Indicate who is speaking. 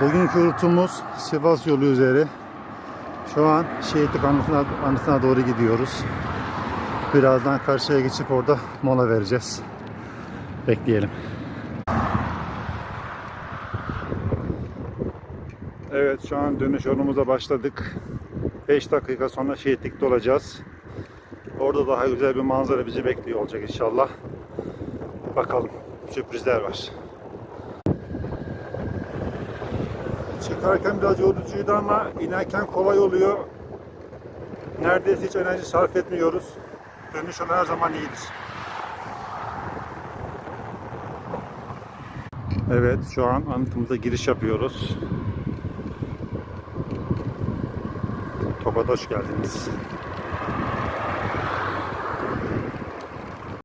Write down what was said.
Speaker 1: Bugünkü rutumuz Sivas yolu üzeri. Şu an şehitlik anıtına, anıtına doğru gidiyoruz. Birazdan karşıya geçip orada mola vereceğiz. Bekleyelim. Evet şu an dönüş yolumuza başladık. 5 dakika sonra şehitlikte olacağız. Orada daha güzel bir manzara bizi bekliyor olacak inşallah. Bakalım sürprizler var. Çıkarken biraz yorucuydu ama inerken kolay oluyor. Neredeyse hiç enerji sarf etmiyoruz. Dönüş yolu her zaman iyidir. Evet şu an anıtımıza giriş yapıyoruz. Tokat'a hoş geldiniz.